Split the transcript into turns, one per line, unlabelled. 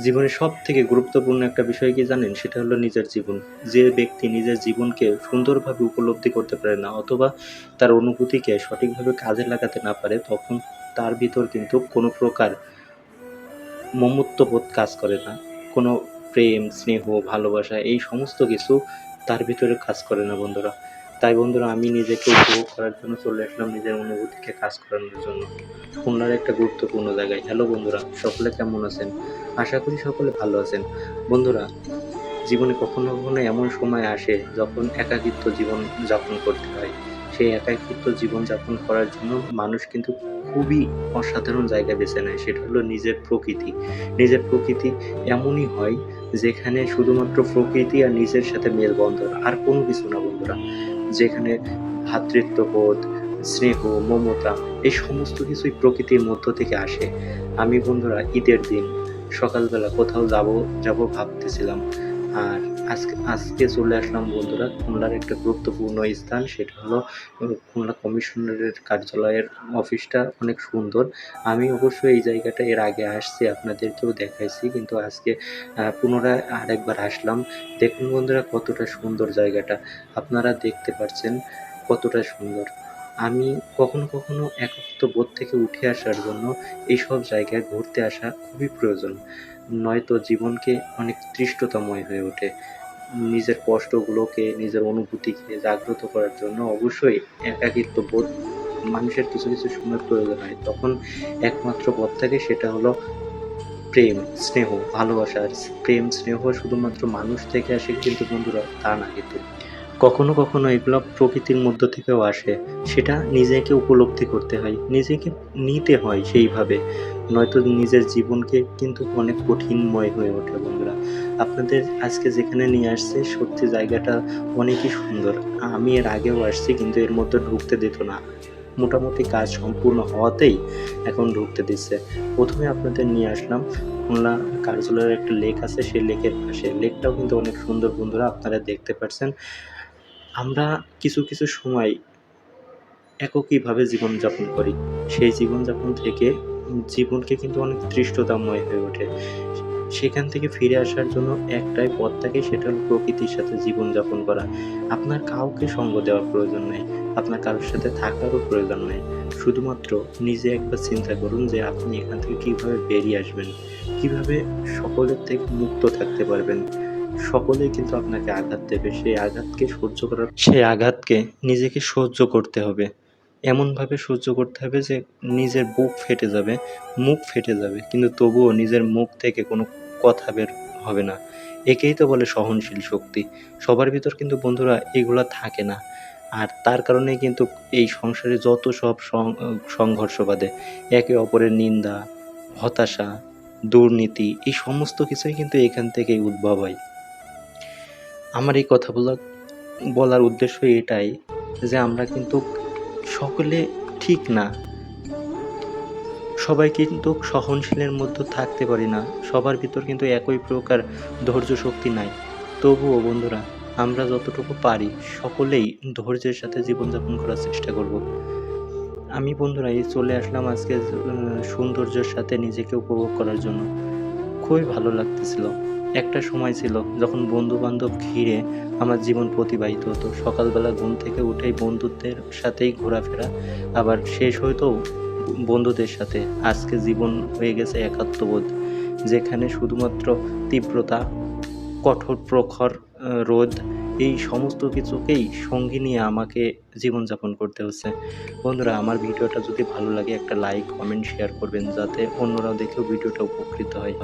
জীবনের সব থেকে গুরুত্বপূর্ণ একটা বিষয় কি জানেন? সেটা হলো নিজের জীবন। যে ব্যক্তি নিজের জীবনকে সুন্দরভাবে উপলব্ধি করতে পারে না অথবা তার অনুভূতিকে সঠিকভাবে কাজে লাগাতে না পারে, তখন তার ভিতর কিন্তু কোনো প্রকার মমত্ববোধ কাজ করে না। কোনো প্রেম, স্নেহ, ভালোবাসা এই সমস্ত কিছু তার ভিতরে কাজ করে না বন্ধুরা। তাই বন্ধুরা আমি নিজেকে উপভোগ করার জন্য চলে আসলাম নিজের অনুভূতিকে কাজ করানোর জন্য। খুলনার একটা গুরুত্বপূর্ণ জায়গায়। হ্যালো বন্ধুরা, সকলে কেমন আছেন? আশা করি সকলে ভালো আছেন। বন্ধুরা, জীবনে কখনো কখনো এমন সময় আসে যখন একাকিত্ব জীবন যাপন করতে হয়। সেই একাকিত্ব জীবন যাপন করার জন্য মানুষ কিন্তু খুবই অসাধারণ জায়গা বেছে নেয়। সেটা হলো নিজের প্রকৃতি। নিজের প্রকৃতি এমনই হয় যেখানে শুধুমাত্র প্রকৃতি আর নিজের সাথে মেলবন্ধন। আর কোনো কিছু না বন্ধুরা। যেখানে ভ্রাতৃত্ববোধ স্নেহ, মমতা, এই সমস্ত কিছুই প্রকৃতির মধ্য থেকে আসে। আমি বন্ধুরা, ঈদের দিন সকালবেলা কোথাও যাব যাব ভাবতেছিলাম। আর আজকে আজকে চলে আসলাম বন্ধুরা খুলনার একটা গুরুত্বপূর্ণ স্থান, সেটা হলো খুলনা কমিশনারের কার্যালয়ের অফিসটা অনেক সুন্দর। আমি অবশ্যই এই জায়গাটা এর আগে আসছি, আপনাদেরকেও দেখাইছি, কিন্তু আজকে পুনরায় আরেকবার আসলাম। দেখুন বন্ধুরা কতটা সুন্দর জায়গাটা। আপনারা দেখতে পাচ্ছেন কতটা সুন্দর। আমি কখনো কখনো একাকিত্ব বোধ থেকে উঠে আসার জন্য এইসব জায়গায় ঘুরতে আসা খুবই প্রয়োজন। নয়তো জীবনকে অনেক তৃষ্টতাময় হয়ে ওঠে। নিজের কষ্টগুলোকে, নিজের অনুভূতিকে জাগ্রত করার জন্য অবশ্যই একাকিত্ব বোধ মানুষের কিছু কিছু সময় প্রয়োজন হয়। তখন একমাত্র পথ থাকে সেটা হলো প্রেম, স্নেহ, ভালোবাসা। প্রেম, স্নেহ শুধুমাত্র মানুষ থেকে আসে কিন্তু বন্ধুরা তা না কিন্তু। কখনো কখনো এগুলো প্রকৃতির মধ্য থেকেও আসে। সেটা নিজেকে উপলব্ধি করতে হয়, নিজেকে নিতে হয় সেইভাবে। নয়তো নিজের জীবনকে কিন্তু অনেক কঠিনময় হয়ে ওঠে বন্ধুরা। আপনাদের আজকে যেখানে নিয়ে আসছে, সত্যি জায়গাটা অনেকই সুন্দর। আমি এর আগেও আসছি, কিন্তু এর মধ্যে ঢুকতে দিত না। মোটামুটি কাজ সম্পূর্ণ হওয়াতেই এখন ঢুকতে দিচ্ছে। প্রথমে আপনাদের নিয়ে আসলাম, খুলনা কার্যালয়ের একটা লেক আছে, সেই লেকের পাশে। লেকটাও কিন্তু অনেক সুন্দর বন্ধুরা, আপনারা দেখতে পাচ্ছেন আমরা কিছু কিছু সময় এককইভাবে জীবনযাপন করি। সেই জীবনযাপন থেকে জীবনকে কিন্তু অনেক তৃষ্টতাময় হয়ে ওঠে। সেখান থেকে ফিরে আসার জন্য একটাই পথ থাকে, সেটা হলো প্রকৃতির সাথে জীবনযাপন করা। আপনার কাউকে সঙ্গ দেওয়ার প্রয়োজন নেই, আপনার কারোর সাথে থাকারও প্রয়োজন নেই। শুধুমাত্র নিজে একবার চিন্তা করুন যে আপনি এখান থেকে কীভাবে বেরিয়ে আসবেন, কীভাবে সকলের থেকে মুক্ত থাকতে পারবেন। সকলেই কিন্তু আপনাকে আঘাত দেবে, সেই আঘাতকে সহ্য করার সেই আঘাতকে নিজেকে সহ্য করতে হবে। এমনভাবে সহ্য করতে হবে যে নিজের বুক ফেটে যাবে, মুখ ফেটে যাবে, কিন্তু তবুও নিজের মুখ থেকে কোনো কথা বের হবে না। একেই তো বলে সহনশীল শক্তি। সবার ভিতর কিন্তু বন্ধুরা এগুলা থাকে না। আর তার কারণেই কিন্তু এই সংসারে যত সব সংঘর্ষ বাদে একে অপরের নিন্দা, হতাশা, দুর্নীতি, এই সমস্ত কিছুই কিন্তু এখান থেকেই উদ্ভব হয়। আমার এই কথাগুলো বলার উদ্দেশ্য এটাই যে আমরা কিন্তু সকলে ঠিক না। সবাই কিন্তু সহনশীলের মধ্যে থাকতে পারি না। সবার ভিতর কিন্তু একই প্রকার ধৈর্য শক্তি নাই। তবুও বন্ধুরা, আমরা যতটুকু পারি সকলেই ধৈর্যের সাথে জীবনযাপন করার চেষ্টা করব। আমি বন্ধুরা, এই চলে আসলাম আজকে সৌন্দর্যের সাথে নিজেকে উপভোগ করার জন্য। খুবই ভালো লাগতেছিল। একটা সময় ছিল যখন বন্ধু বান্ধব ঘিরে আমার জীবন প্রতিবাহিত হতো। সকালবেলা ঘুম থেকে উঠেই বন্ধুদের সাথেই ঘোরাফেরা। আবার শেষ হইতো বন্ধুদের সাথে। আজকে জীবন হয়ে গেছে একাত্মবোধ, যেখানে শুধুমাত্র তীব্রতা, কঠোর প্রখর রোদ এই সমস্ত কিছুকেই সঙ্গী নিয়ে আমাকে জীবনযাপন করতে হচ্ছে। বন্ধুরা, আমার ভিডিওটা যদি ভালো লাগে একটা লাইক কমেন্ট শেয়ার করবেন যাতে অন্যরাও দেখেও ভিডিওটা উপকৃত হয়।